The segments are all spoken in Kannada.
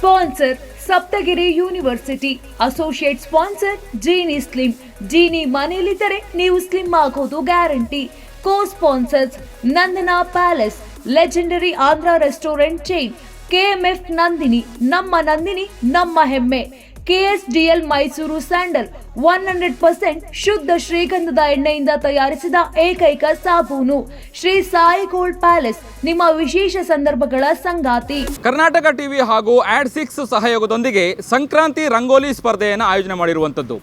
Sponsor Saptagiri university associate sponsor Jeeni slim Jeeni ಮನೆಯಲ್ಲಿದ್ದರೆ ನೀವು ಸ್ಲಿಮ್ ಆಗೋದು guarantee co sponsors Nandana palace legendary Andhra restaurant chain KMF Nandini ನಮ್ಮ ನಂದಿನಿ, ನಮ್ಮ ಹೆಮ್ಮೆ. KSDL Mysuru sandal one hundred percent ಶುದ್ಧ ಶ್ರೀಗಂಧದ ಎಣ್ಣೆಯಿಂದ ತಯಾರಿಸಿದ ಏಕೈಕ ಸಾಬೂನು. ಶ್ರೀ ಸಾಯಿ ಗೋಲ್ಡ್ ಪ್ಯಾಲೇಸ್, ನಿಮ್ಮ ವಿಶೇಷ ಸಂದರ್ಭಗಳ ಸಂಗಾತಿ. ಕರ್ನಾಟಕ ಟಿವಿ ಹಾಗೂ ಆಡ್ ಸಿಕ್ಸ್ ಸಹಯೋಗದೊಂದಿಗೆ ಸಂಕ್ರಾಂತಿ ರಂಗೋಲಿ ಸ್ಪರ್ಧೆಯನ್ನು ಆಯೋಜನೆ ಮಾಡಿರುವಂಥದ್ದು.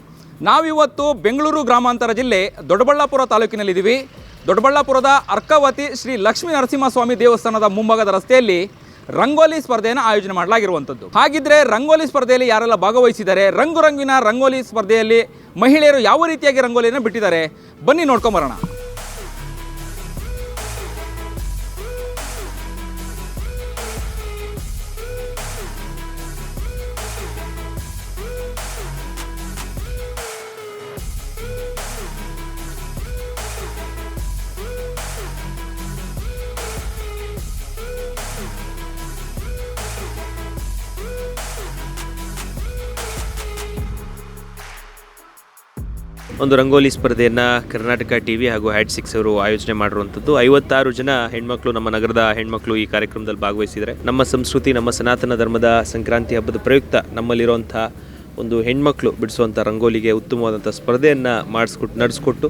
ನಾವಿವತ್ತು ಬೆಂಗಳೂರು ಗ್ರಾಮಾಂತರ ಜಿಲ್ಲೆ ದೊಡ್ಡಬಳ್ಳಾಪುರ ತಾಲೂಕಿನಲ್ಲಿದ್ದೀವಿ. ದೊಡ್ಡಬಳ್ಳಾಪುರದ ಅರ್ಕಾವತಿ ಶ್ರೀ ಲಕ್ಷ್ಮೀ ನರಸಿಂಹಸ್ವಾಮಿ ದೇವಸ್ಥಾನದ ಮುಂಭಾಗದ ರಸ್ತೆಯಲ್ಲಿ ರಂಗೋಲಿ ಸ್ಪರ್ಧೆಯನ್ನು ಆಯೋಜನೆ ಮಾಡಲಾಗಿರುವಂಥದ್ದು. ಹಾಗಿದ್ರೆ ರಂಗೋಲಿ ಸ್ಪರ್ಧೆಯಲ್ಲಿ ಯಾರೆಲ್ಲ ಭಾಗವಹಿಸಿದ್ದಾರೆ ರಂಗು ರಂಗಿನ ರಂಗೋಲಿ ಸ್ಪರ್ಧೆಯಲ್ಲಿ ಮಹಿಳೆಯರು ಯಾವ ರೀತಿಯಾಗಿ ರಂಗೋಲಿಯನ್ನು ಬಿಟ್ಟಿದ್ದಾರೆ? ಬನ್ನಿ ನೋಡ್ಕೊಂಬರೋಣ. ಒಂದು ರಂಗೋಲಿ ಸ್ಪರ್ಧೆಯನ್ನು ಕರ್ನಾಟಕ ಟಿ ವಿ ಹಾಗೂ ಹ್ಯಾಡ್ ಸಿಕ್ಸ್ ಅವರು ಆಯೋಜನೆ ಮಾಡಿರುವಂಥದ್ದು. ಐವತ್ತಾರು ಜನ ಹೆಣ್ಮಕ್ಳು ನಮ್ಮ ನಗರದ ಹೆಣ್ಮಕ್ಳು ಈ ಕಾರ್ಯಕ್ರಮದಲ್ಲಿ ಭಾಗವಹಿಸಿದರೆ ನಮ್ಮ ಸಂಸ್ಕೃತಿ, ನಮ್ಮ ಸನಾತನ ಧರ್ಮದ ಸಂಕ್ರಾಂತಿ ಹಬ್ಬದ ಪ್ರಯುಕ್ತ ನಮ್ಮಲ್ಲಿರುವಂಥ ಒಂದು ಹೆಣ್ಮಕ್ಳು ಬಿಡಿಸುವಂಥ ರಂಗೋಲಿಗೆ ಉತ್ತಮವಾದಂಥ ಸ್ಪರ್ಧೆಯನ್ನು ಮಾಡಿಸ್ಕೊಟ್ಟು ನಡೆಸ್ಕೊಟ್ಟು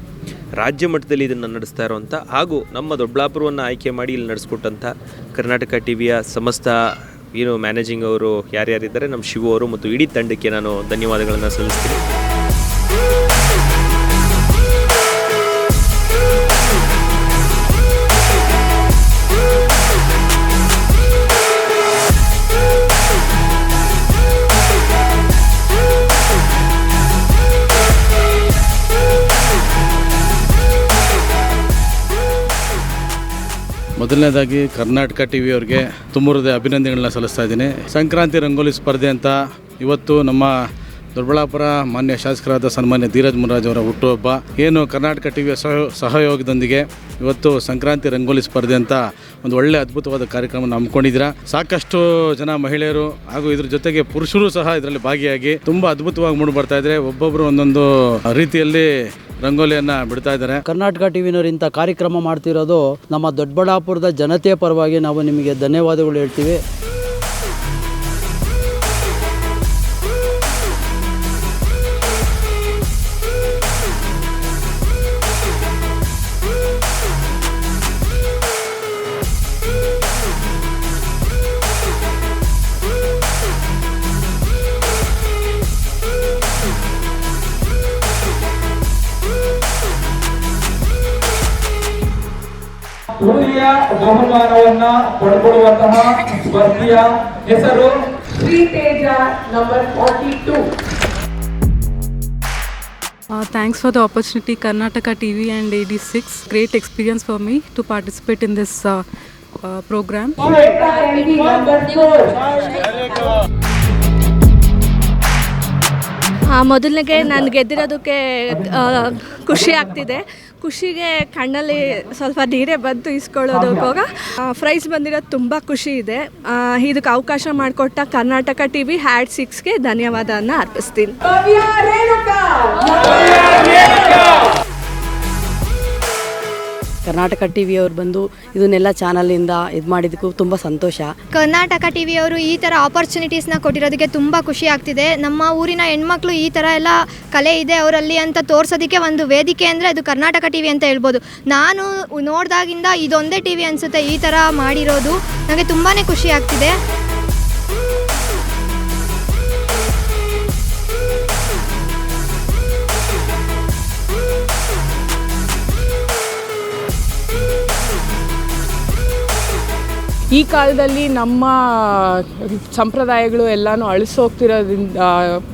ರಾಜ್ಯ ಮಟ್ಟದಲ್ಲಿ ಇದನ್ನು ನಡೆಸ್ತಾ ಇರುವಂಥ ಹಾಗೂ ನಮ್ಮ ದೊಡ್ಡಬಳ್ಳಾಪುರವನ್ನು ಆಯ್ಕೆ ಮಾಡಿ ಇಲ್ಲಿ ನಡೆಸ್ಕೊಟ್ಟಂಥ ಕರ್ನಾಟಕ ಟಿ ವಿಯ ಸಮಸ್ತ ಏನು ಮ್ಯಾನೇಜಿಂಗ್ ಅವರು ಯಾರ್ಯಾರಿದ್ದಾರೆ, ನಮ್ಮ ಶಿವು ಅವರು ಮತ್ತು ಇಡೀ ತಂಡಕ್ಕೆ ನಾನು ಧನ್ಯವಾದಗಳನ್ನು ಸಲ್ಲಿಸ್ತೀನಿ. ಮೊದಲನೇದಾಗಿ ಕರ್ನಾಟಕ ಟಿ ವಿಯವ್ರಿಗೆ ಅವ್ರಿಗೆ ಹೃದಯ ಅಭಿನಂದನೆಗಳನ್ನ ಸಲ್ಲಿಸ್ತಾ ಇದ್ದೀನಿ. ಸಂಕ್ರಾಂತಿ ರಂಗೋಲಿ ಸ್ಪರ್ಧೆ ಅಂತ ಇವತ್ತು ನಮ್ಮ ದೊಡ್ಡಬಳ್ಳಾಪುರ ಮಾನ್ಯ ಶಾಸಕರಾದ ಸನ್ಮಾನ್ಯ ಧೀರಜ್ ಮುರಾಜ್ ಅವರ ಹುಟ್ಟುಹಬ್ಬ. ಏನು ಕರ್ನಾಟಕ ಟಿ ವಿಯ ಸಹ ಸಹಯೋಗದೊಂದಿಗೆ ಇವತ್ತು ಸಂಕ್ರಾಂತಿ ರಂಗೋಲಿ ಸ್ಪರ್ಧೆ ಅಂತ ಒಂದು ಒಳ್ಳೆ ಅದ್ಭುತವಾದ ಕಾರ್ಯಕ್ರಮವನ್ನು ಹಮ್ಮಿಕೊಂಡಿದ್ದೀರಾ. ಸಾಕಷ್ಟು ಜನ ಮಹಿಳೆಯರು ಹಾಗೂ ಇದ್ರ ಜೊತೆಗೆ ಪುರುಷರು ಸಹ ಇದರಲ್ಲಿ ಭಾಗಿಯಾಗಿ ತುಂಬ ಅದ್ಭುತವಾಗಿ ಮೂಡಿ ಬರ್ತಾ ಇದ್ರೆ ಒಬ್ಬೊಬ್ಬರು ಒಂದೊಂದು ರೀತಿಯಲ್ಲಿ ರಂಗೋಲಿಯನ್ನು ಬಿಡ್ತಾ ಇದ್ದಾರೆ. ಕರ್ನಾಟಕ ಟಿವಿನವರು ಇಂಥ ಕಾರ್ಯಕ್ರಮ ಮಾಡ್ತಿರೋದು ನಮ್ಮ ದೊಡ್ಡಬಳ್ಳಾಪುರದ ಜನತೆಯ ಪರವಾಗಿ ನಾವು ನಿಮಗೆ ಧನ್ಯವಾದಗಳು ಹೇಳ್ತೀವಿ. ಹುಡುಗಿಯ ಬಹುಮಾನವನ್ನ ಪಡ್ಕೊಳ್ಳುವಂತಹ ಸ್ಪರ್ಧೆಯ ಹೆಸರು Sriteja number forty two thanks for the opportunity Karnataka T V and A D six great experience for me to participate in this programme ಮೊದಲನೇಗೆ ನಾನು ಗೆದ್ದಿರೋದಕ್ಕೆ ಖುಷಿ ಆಗ್ತಿದೆ. ಖುಷಿಗೆ ಕಣ್ಣಲ್ಲಿ ಸ್ವಲ್ಪ ನೀರೇ ಬಂತು ಇಸ್ಕೊಳ್ಳೋದಕ್ಕೋಗ ಪ್ರೈಸ್ ಬಂದಿರೋದು ತುಂಬ ಖುಷಿ ಇದೆ. ಇದಕ್ಕೆ ಅವಕಾಶ ಮಾಡಿಕೊಟ್ಟ ಕರ್ನಾಟಕ ಟಿ ವಿ ಹ್ಯಾಡ್ ಸಿಕ್ಸ್ಗೆ ಧನ್ಯವಾದವನ್ನು ಅರ್ಪಿಸ್ತೀನಿ. ಕರ್ನಾಟಕ ಟಿ ಅವರು ಬಂದು ಇದನ್ನೆಲ್ಲ ಚಾನಲಿಂದ ಇದು ಮಾಡಿದ್ದಕ್ಕೂ ತುಂಬ ಸಂತೋಷ. ಕರ್ನಾಟಕ ಟಿ ವಿಯವರು ಈ ಥರ ಆಪರ್ಚುನಿಟೀಸ್ನ ಕೊಟ್ಟಿರೋದಕ್ಕೆ ತುಂಬ ಖುಷಿ ಆಗ್ತಿದೆ. ನಮ್ಮ ಊರಿನ ಹೆಣ್ಮಕ್ಳು ಈ ಥರ ಎಲ್ಲ ಕಲೆ ಇದೆ ಅವರಲ್ಲಿ ಅಂತ ತೋರ್ಸೋದಕ್ಕೆ ಒಂದು ವೇದಿಕೆ ಅಂದರೆ ಅದು ಕರ್ನಾಟಕ ಟಿ ವಿ ಅಂತ ಹೇಳ್ಬೋದು. ನಾನು ನೋಡಿದಾಗಿಂದ ಇದೊಂದೇ ಟಿ ವಿ ಅನಿಸುತ್ತೆ ಈ ಥರ ಮಾಡಿರೋದು. ನನಗೆ ತುಂಬಾ ಖುಷಿ ಆಗ್ತಿದೆ. ಈ ಕಾಲದಲ್ಲಿ ನಮ್ಮ ಸಂಪ್ರದಾಯಗಳು ಎಲ್ಲನೂ ಅಳಿಸೋಗ್ತಿರೋದ್ರಿಂದ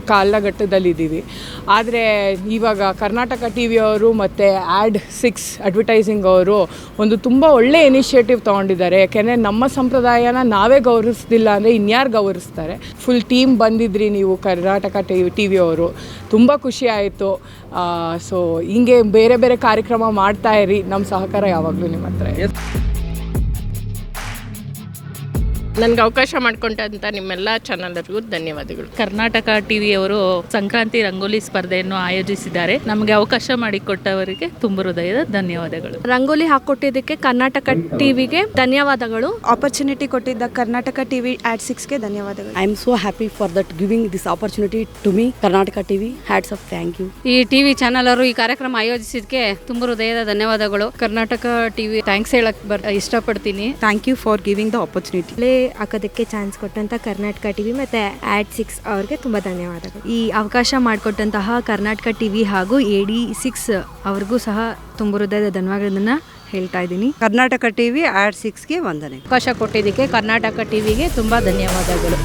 ಕಾಲಘಟ್ಟದಲ್ಲಿದ್ದೀವಿ. ಆದರೆ ಇವಾಗ ಕರ್ನಾಟಕ ಟಿ ವಿಯವರು ಮತ್ತು ಆ್ಯಡ್ ಸಿಕ್ಸ್ ಅಡ್ವರ್ಟೈಸಿಂಗ್ ಅವರು ಒಂದು ತುಂಬ ಒಳ್ಳೆ ಇನಿಷಿಯೇಟಿವ್ ತೊಗೊಂಡಿದ್ದಾರೆ. ಯಾಕೆಂದರೆ ನಮ್ಮ ಸಂಪ್ರದಾಯನ ನಾವೇ ಗೌರವಿಸ್ದಿಲ್ಲ ಅಂದರೆ ಇನ್ಯಾರು ಗೌರವಿಸ್ತಾರೆ. ಫುಲ್ ಟೀಮ್ ಬಂದಿದ್ರಿ ನೀವು ಕರ್ನಾಟಕ ಟಿ ಟಿ ವಿಯವರು ತುಂಬ ಖುಷಿ ಆಯಿತು. ಸೊ, ಹಿಂಗೆ ಬೇರೆ ಬೇರೆ ಕಾರ್ಯಕ್ರಮ ಮಾಡ್ತಾ ಇರಿ. ನಮ್ಮ ಸಹಕಾರ ಯಾವಾಗಲೂ ನಿಮ್ಮ ಹತ್ರ. ನನಗೆ ಅವಕಾಶ ಮಾಡಿಕೊಂಡಂಥ ನಿಮ್ಮೆಲ್ಲ ಚಾನಲರಿಗೂ ಧನ್ಯವಾದಗಳು. ಕರ್ನಾಟಕ ಟಿವಿಯವರು ಸಂಕ್ರಾಂತಿ ರಂಗೋಲಿ ಸ್ಪರ್ಧೆಯನ್ನು ಆಯೋಜಿಸಿದ್ದಾರೆ. ನಮಗೆ ಅವಕಾಶ ಮಾಡಿಕೊಟ್ಟವರಿಗೆ ತುಂಬ ಹೃದಯದ ಧನ್ಯವಾದಗಳು. ರಂಗೋಲಿ ಹಾಕೊಟ್ಟಿದ್ದಕ್ಕೆ ಕರ್ನಾಟಕ ಟಿವಿಗೆ ಧನ್ಯವಾದಗಳು. ಆಪರ್ಚುನಿಟಿ ಕೊಟ್ಟಿದ್ದ ಕರ್ನಾಟಕ ಟಿವಿ ಆಟ್ ಸಿಕ್ಸ್ಗೆ ಧನ್ಯವಾದಗಳು. I am so happy for that giving this opportunity to me Karnataka TV hats off thank you ಈ ಟಿವಿ ಚಾನಲ್ ಅವರು ಈ ಕಾರ್ಯಕ್ರಮ ಆಯೋಜಿಸಿದ್ದಕ್ಕೆ ತುಂಬ ಹೃದಯದ ಧನ್ಯವಾದಗಳು. ಕರ್ನಾಟಕ ಟಿವಿ ಥ್ಯಾಂಕ್ಸ್ ಹೇಳಕ್ ಬರ್ ಇಷ್ಟಪಡ್ತೀನಿ. Thank you for giving the opportunity ಹಾಕೋದಕ್ಕೆ ಚಾನ್ಸ್ ಕೊಟ್ಟಂತ ಕರ್ನಾಟಕ ಟಿವಿ ಮತ್ತೆ ಆ್ಯಡ್ ಸಿಕ್ಸ್ ಅವ್ರಿಗೆ ತುಂಬ ಧನ್ಯವಾದಗಳು. ಈ ಅವಕಾಶ ಮಾಡಿಕೊಟ್ಟಂತಹ ಕರ್ನಾಟಕ ಟಿವಿ ಹಾಗೂ ಎ ಡಿ ಸಿಕ್ಸ್ ಅವ್ರಿಗೂ ಸಹ ತುಂಬ ಹೃದಯದ ಧನ್ಯವಾದಗಳನ್ನು ಹೇಳ್ತಾ ಇದ್ದೀನಿ. ಕರ್ನಾಟಕ ಟಿವಿ ಆ್ಯಡ್ ಸಿಕ್ಸ್ಗೆ ವಂದನೆ. ಅವಕಾಶ ಕೊಟ್ಟಿದ್ದಕ್ಕೆ ಕರ್ನಾಟಕ ಟಿವಿಗೆ ತುಂಬ ಧನ್ಯವಾದಗಳು.